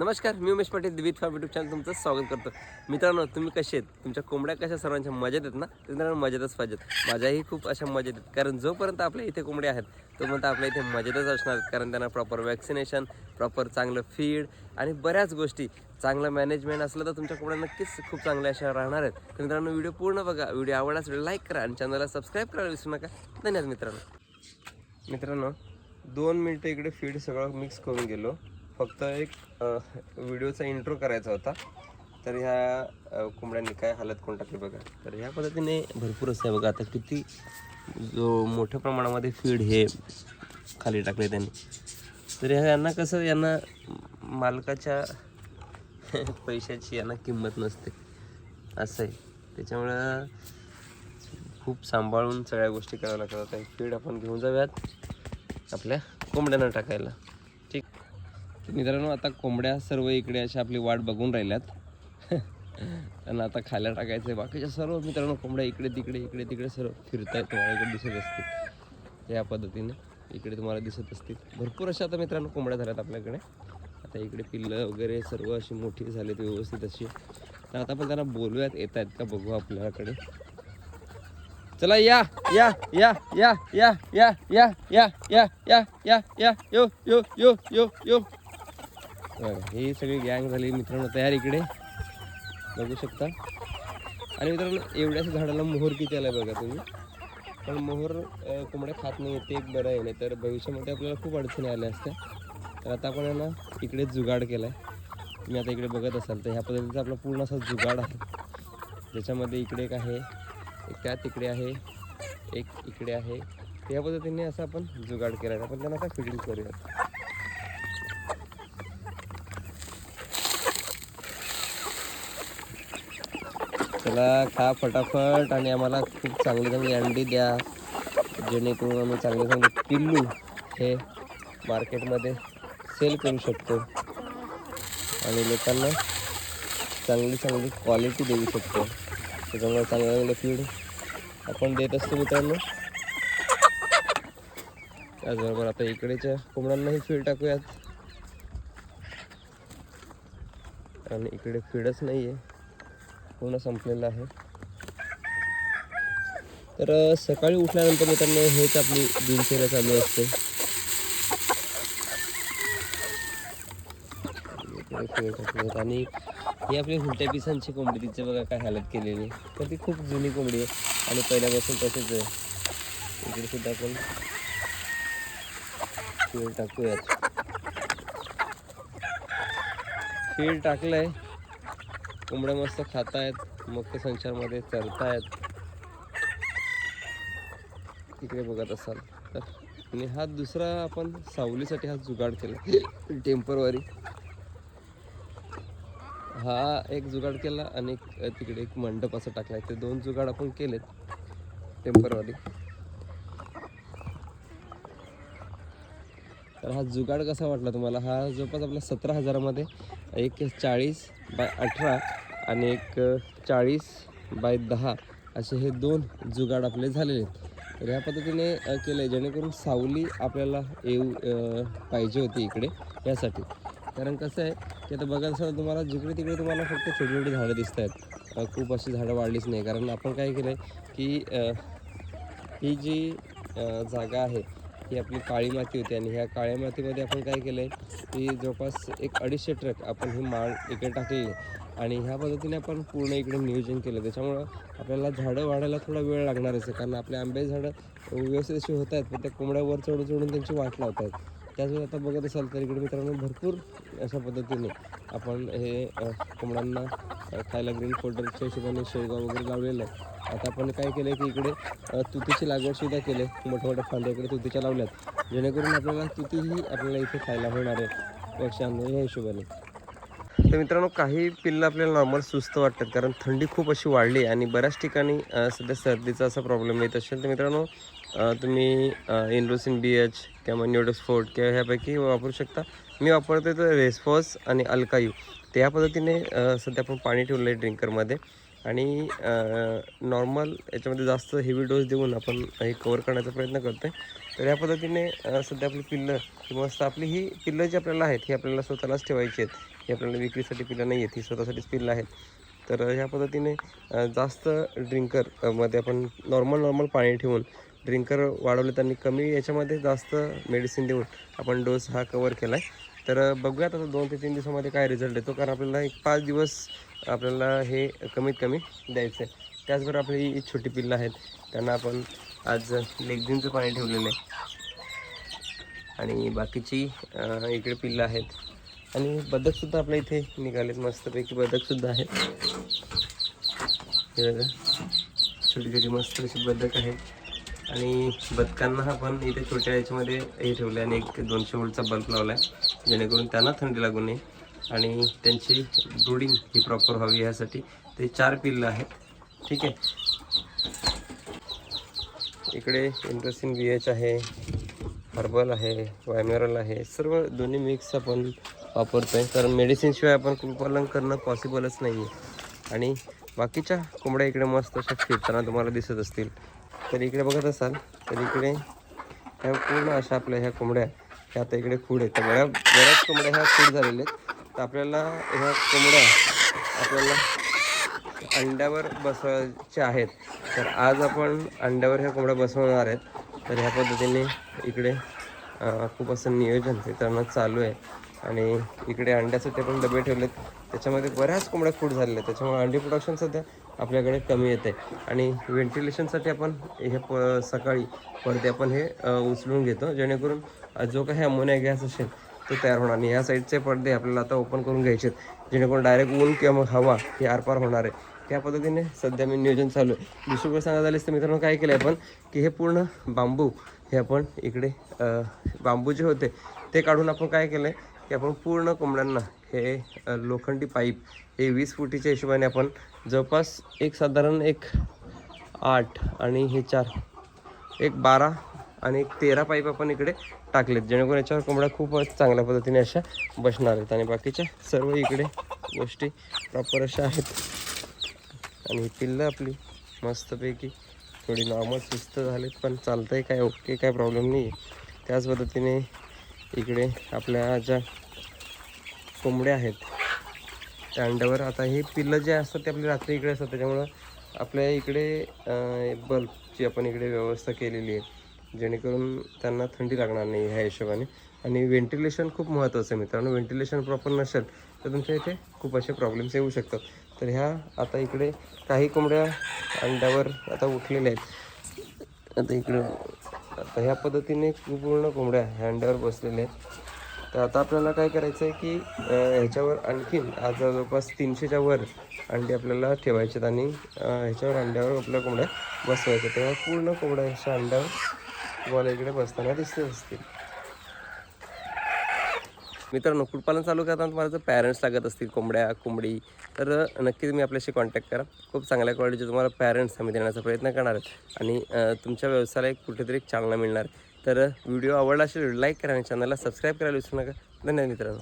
नमस्कार मी Umesh Patil Divit farm YouTube channel तुमचं स्वागत करतो. मित्रांनो तुम्ही कसे आहेत? तुमच्या कोंबड्या कशा सर्वांच्या मजेत आहेत ना? मित्रांनो मजेतच पाहिजेत. माझ्याही खूप अशा मजेत आहेत. कारण जोपर्यंत आपल्या इथे कोंबड्या आहेत तोपर्यंत आपल्या इथे मजेतच असणार आहेत. कारण त्यांना प्रॉपर वॅक्सिनेशन प्रॉपर चांगलं फीड आणि बऱ्याच गोष्टी. चांगलं मॅनेजमेंट असलं तर तुमच्या कोंबड्या नक्कीच खूप चांगल्या अशा राहणार आहेत. तर मित्रांनो व्हिडिओ पूर्ण बघा. व्हिडिओ आवडल्यास व्हिडिओ लाईक करा आणि चॅनलला सबस्क्राईब करायला विसरू नका. धन्यवाद मित्रांनो. मित्रांनो दोन मिनटं इकडे फीड सगळं मिक्स करून गेलो. फक्त एक व्हिडिओचा इंट्रो करायचा होता. तर ह्या कोंबड्यांनी काय हालत कोण टाकली बघा. तर ह्या पद्धतीने भरपूर असते बघा. आता किती जो मोठ्या प्रमाणामध्ये फीड हे खाली टाकले त्यांनी. तर ह्या- यांना कसं यांना मालकाच्या पैशाची यांना किंमत नसते. असं आहे. त्याच्यामुळं खूप सांभाळून सगळ्या गोष्टी कराव्या लागतात. फीड आपण घेऊन जाऊयात आपल्या कोंबड्यांना टाकायला. तर मित्रांनो आता कोंबड्या सर्व इकडे अशा आपली वाट बघून राहिल्यात त्यांना आता खायला टाकायचं आहे बाकीच्या सर्व मित्रांनो कोंबड्या इकडे तिकडे इकडे तिकडे सर्व फिरत आहेत तुम्हाला इकडे दिसत असतील या पद्धतीने इकडे तुम्हाला दिसत असतील भरपूर अशा आता मित्रांनो कोंबड्या झाल्यात आपल्याकडे आता इकडे पिल्लं वगैरे सर्व अशी मोठी झालीत व्यवस्थित अशी तर आता आपण त्यांना बोलूयात येत आहेत का बघू आपल्याकडे चला या या या या या या या या या या या या यो यो यो यो यो ही सगळी गँग झाली मित्रांनो तयार इकडे. बघू शकता. आणि मित्रांनो एवढ्याच झाडाला मोहर किती आला बघा तुम्ही. पण मोहर कोंबड्या खात नाही ते एक बरं आहे नाही तर भविष्यामध्ये आपल्याला खूप अडचणी आल्या असत्या. तर आता आपण आहे ना इकडे जुगाड केला आहे तुम्ही आता इकडे बघत असाल तर ह्या पद्धतीचा आपला पूर्ण असा जुगाड आहे. ज्याच्यामध्ये इकडे एक आहे एक त्या तिकडे आहे एक इकडे आहे. या पद्धतीने असं आपण जुगाड केला आहे आपण त्यांना आता फिटिंग करूयात. चला खा फटाफट आणि आम्हाला खूप चांगली चांगली अंडी द्या. जेणेकरून आम्ही चांगले चांगले पिल्लू हे मार्केटमध्ये सेल करू शकतो. आणि लोकांना चांगली चांगली क्वालिटी देऊ शकतो. त्याच्यामुळे चांगलं चांगलं फीड आपण देत असतो मित्रांनो. त्याचबरोबर आता इकडेच्या कोंबड्यांनाही फीड टाकूयात. आणि इकडे फीडच नाही आहे पूर्ण संपलेलं आहे. तर सकाळी उठल्यानंतर मित्रांनो हेच आपली दिनचर्या चालू असते. टाकूयात आणि ही आपली हुलट्या पिसांची कोंबडी तिचे बघा काय हालत केलेली. तर ती खूप जुनी कोंबडी आहे आणि पहिल्यापासून तसेच आहे. इकडे सुद्धा आपण फीड टाकूयात. फीळ टाकलं आहे कोंबड्या मस्त खातायत मुक्त संचारमध्ये चरतायत. इकडे बघत असाल तर. आणि हा दुसरा आपण सावलीसाठी हा जुगाड केला. टेम्परवारी. हा एक जुगाड केला आणि तिकडे एक मंडप असं टाकलाय. ते दोन जुगाड आपण केलेत. टेम्परवारी. तर हा जुगाड कसा वाटला तुम्हाला? हा जवळपास आपला सतरा हजारामध्ये एक चाळीस बाय अठरा आणि एक चाळीस बाय दहा असे हे दोन जुगाड आपले झालेले आहेत. तर ह्या पद्धतीने केलं आहे जेणेकरून सावली आपल्याला येऊ पाहिजे होती इकडे यासाठी. कारण कसं आहे की आता बघायला सर तुम्हाला जिकडे तिकडे तुम्हाला फक्त छोटी छोटी झाडं दिसत आहेत. खूप अशी झाडं वाढलीच नाही. कारण आपण काय केलं आहे की ही जी जागा आहे ही आपली काळी माती होती आणि ह्या काळ्या मातीमध्ये आपण काय केलं आहे की जवळपास एक अडीचशे ट्रक आपण ही माळ इकडे टाकलेली आहे. आणि ह्या पद्धतीने आपण पूर्ण इकडे नियोजन केलं. त्याच्यामुळं आपल्याला झाडं वाढायला थोडा वेळ लागणारच आहे कारण आपले आंबे झाडं व्यवस्थित अशी होत आहेत पण त्या कोंबड्यावर चढून चढून त्यांची वाट लावत आहेत. त्याचवेळी आता बघत असाल तर इकडे मित्रांनो भरपूर अशा पद्धतीने आपण हे कोंबड्यांना खायला ग्रीन फोल्डरच्या हिशोबाने शेवगा वगैरे लावलेलं आहे. आता आपण काय केलं आहे की इकडे तुतीची लागवडसुद्धा केली आहे. मोठ्या मोठ्या फांद्या इकडे तुतीच्या लावल्यात. जेणेकरून आपल्याला तुतीही आपल्याला इथे खायला होणार आहे. पक्ष्यांना या हिशोबाने. तर मित्रांनो काही पिल्लं आपल्याला नॉर्मल सुस्त वाटतात कारण थंडी खूप अशी वाढली आहे आणि बऱ्याच ठिकाणी सध्या सर्दीचा असा प्रॉब्लेम येत असेल. तर मित्रांनो तुम्ही इन्रोसिन बी एच किंवा न्यूडोस्फोर्ट किंवा ह्यापैकी वापरू शकता. मी वापरतो तर रेसफॉस आणि अल्कायू. त्या ह्या पद्धतीने सध्या आपण पाणी ठेवलं आहे ड्रिंकरमध्ये. आणि नॉर्मल याच्यामध्ये जास्त हेवी डोस देऊन आपण हे कवर करण्याचा प्रयत्न करतो आहे तर या पद्धतीने सध्या आपली पिल्लं किंवा मस्त आपली ही पिल्लं जी आपल्याला आहेत ही आपल्याला स्वतःलाच ठेवायची आहेत. ही आपल्याला विक्रीसाठी पिल्लं नाही आहेत ही स्वतःसाठीच पिल्लं आहेत. तर ह्या पद्धतीने जास्त ड्रिंकरमध्ये आपण नॉर्मल नॉर्मल पाणी ठेवून ड्रिंकर वाढवले त्यांनी कमी याच्यामध्ये जास्त मेडिसिन देऊन आपण डोस हा कवर केला आहे तर बघूयात आता दोन ते तीन दिवसामध्ये काय रिझल्ट येतो. कारण आपल्याला एक पाच दिवस आपल्याला हे कमीत कमी द्यायचं आहे त्याचबरोबर आपली छोटी पिल्लं आहेत. त्यांना आपण आज लेगझिनचं पाणी ठेवलेलं आहे. आणि बाकीची इकडे पिल्लं आहेत. आणि बदकसुद्धा आपल्या इथे निघालेत. मस्तपैकी बदकसुद्धा आहेत. हे बघा. छोटी छोटी मस्त अशी बदक आहेत. आणि बदकांना आपण इथे छोट्या याच्यामध्ये हे ठेवलं आणि एक दोनशे वोल्टचा बल्ब लावला आहे जेणेकरून त्यांना थंडी लागू नये. आणि त्यांची ब्रुडिंग ही प्रॉपर व्हावी यासाठी ते चार पिल्लं आहेत. ठीक आहे. इकडे इंट्रेस्टिंग बी एच आहे हर्बल आहे वायमेरल आहे सर्व दोन्ही मिक्स आपण वापरतो आहे कारण मेडिसिनशिवाय आपण कुक्कुटपालन करणं पॉसिबलच नाही आहे आणि बाकीच्या कोंबड्या इकडे मस्त अशा फिरताना तुम्हाला दिसत असतील. तर इकडे बघत असाल तर इकडे ह्या पूर्ण अशा आपल्या ह्या कोंबड्या ह्या आता इकडे खूड आहेत. तर बऱ्या बऱ्याच कोंबड्या ह्या खूड झालेल्या आहेत. तर आपल्याला ह्या कोंबड्या आपल्याला अंड्यावर बसवायच्या आहेत. तर आज आपण अंड्यावर ह्या कोंबड्या बसवणार आहेत. तर ह्या पद्धतीने इकडे खूप असं नियोजन मित्रांनो चालू आहे. आणि इकडे अंड्यासाठी आपण डबे ठेवलेत. त्याच्यामध्ये बऱ्याच कोंबड्या फूट झालेल्या आहेत. त्याच्यामुळे अंडी प्रोडक्शन सध्या आपल्याकडे कमी येते आणि व्हेंटिलेशनसाठी आपण हे प सकाळी पडदे आपण हे उचलून घेतो. जेणेकरून जो काही अमोनिया गॅस असेल तो तयार होणार आणि ह्या साईडचे पडदे आपल्याला आता ओपन करून घ्यायचे आहेत. जेणेकरून डायरेक्ट ऊन किंवा मग हवा ही आरपार होणार आहे. त्या पद्धतीने सध्या मी नियोजन चालू आहे. दुसरी गोष्ट सांगायला झालीस तर मित्रांनो काय केलं आहे आपण की हे पूर्ण बांबू हे आपण इकडे बांबू जे होते ते काढून आपण काय केलं आहे की आपण पूर्ण कोंबड्यांना हे लोखंडी पाईप. हे वीस फुटीच्या हिशोबाने आपण जवळपास एक साधारण एक आठ आणि हे चार एक बारा आणि एक तेरा पाईप आपण इकडे टाकलेत जेणेकरून याच्यावर कोंबड्या खूपच चांगल्या पद्धतीने अशा बसणार आहेत. आणि बाकीच्या सर्व इकडे गोष्टी प्रॉपर अशा आहेत. आणि ही पिल्लं आपली मस्तपैकी थोडी नॉर्मल सुस्त झालीत पण चालतंय काय ओके काय प्रॉब्लेम नाही आहे त्याच पद्धतीने इकडे आपल्या ज्या कोंबड्या आहेत. त्या अंड्यावर आता हे पिल्लं जे असतात ते आपली रात्री इकडे असतात. त्याच्यामुळं आपल्या इकडे बल्बची आपण इकडे व्यवस्था केलेली आहे. जेणेकरून त्यांना थंडी लागणार नाही ह्या हिशोबाने. आणि व्हेंटिलेशन खूप महत्त्वाचं आहे मित्रांनो. व्हेंटिलेशन प्रॉपर नसेल तर तुमच्या इथे खूप असे प्रॉब्लेम्स येऊ शकतात. तर ह्या आता इकडे काही कोंबड्या अंड्यावर आता उठलेल्या आहेत. आता इकडे आता ह्या पद्धतीने पूर्ण कोंबड्या ह्या अंड्यावर बसलेल्या आहेत. तर आता आपल्याला काय करायचं आहे की ह्याच्यावर आणखीन आज जवळपास तीनशेच्या वर अंडे आपल्याला ठेवायचे आहेत आणि ह्याच्यावर अंड्यावर आपल्या कोंबड्या बसवायच्या. तेव्हा पूर्ण कोंबड्या ह्याच्या अंड्यावर तुम्हाला इकडे बसताना दिसत असतील. मित्रांनो कुक्कुटपालन चालू करताना तुम्हाला जर पॅरेंट्स लागत असतील कोंबड्या कोंबडी तर नक्की तुम्ही आपल्याशी कॉन्टॅक्ट करा. खूप चांगल्या क्वालिटीचे तुम्हाला पॅरेंट्स आम्ही देण्याचा प्रयत्न करणार आहेत. आणि तुमच्या व्यवसायाला एक कुठेतरी चालना मिळणार तर व्हिडिओ आवडला असेल लाईक करा आणि चॅनलला सबस्क्राईब करायला विसरू नका. धन्यवाद मित्रांनो.